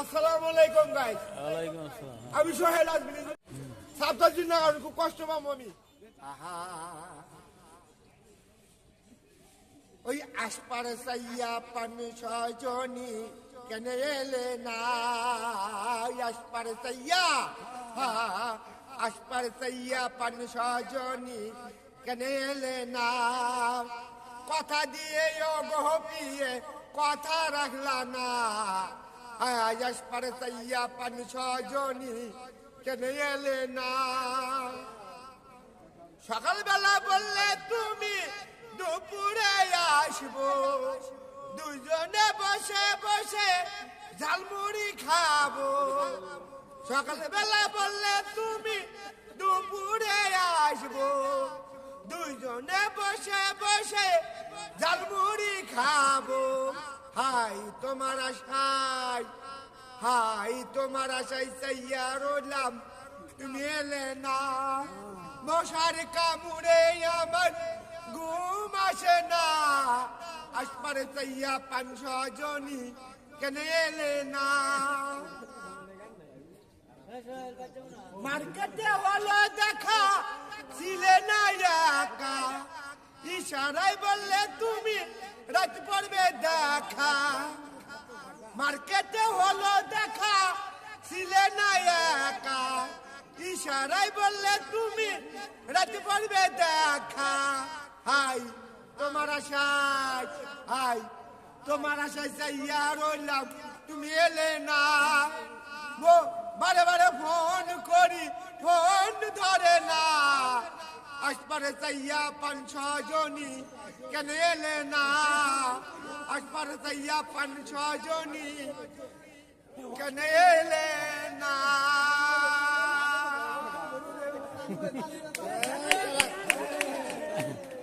আসসালামু আলাইকুম গাইস ওয়ালাইকুম আসসালাম। আমি সোহেল আজমিরি জন্য খুব কষ্ট পাবো আমি। ওই আসপারে সাইয়া পান সজনী কেন এলে না? আসপারে সাইয়া আসপারে সাইয়া পান সজনী কেন এলে না? কথা দিয়ে ও গহপিয়ে কথা রাখলা না। আসপারে সাইয়া পান সজনী কেন এলে না। সকালবেলা বললে, তুমি দুপুরে আসব। দুজনে বসে বসে ঝালমুড়ি খাব। সকালবেলা বললে, তুমি দুপুরে আসব। দুজনে বসে বসে ঝালমুড়ি হাই তোমার আশাই হাই তোমার আশাই সাইয়া রইলাম তুমি এলে না। মশার কামড়ে আমার ঘুম আসে না। আসপারে সাইয়া পাঁচ জনি কেন এলে না। মার্কেটে হলো দেখা ছিলে না ইশারায় বললে, তুমি রাত পড়বে দেখা। মার্কেটে হলো দেখা, ছিলে না একা। ইশারায় বললে, তুমি রাত পড়বে দেখা। হাই, তোমার আশায়, হাই, তোমার আশায় চাইয়া রইলাম। তুমি এলে না। বারে বারে ফোন করি, ফোন ধরে না। अस्पर्शय्या जोनी कने लेना अस्पर्शय्या जोनी कने लेना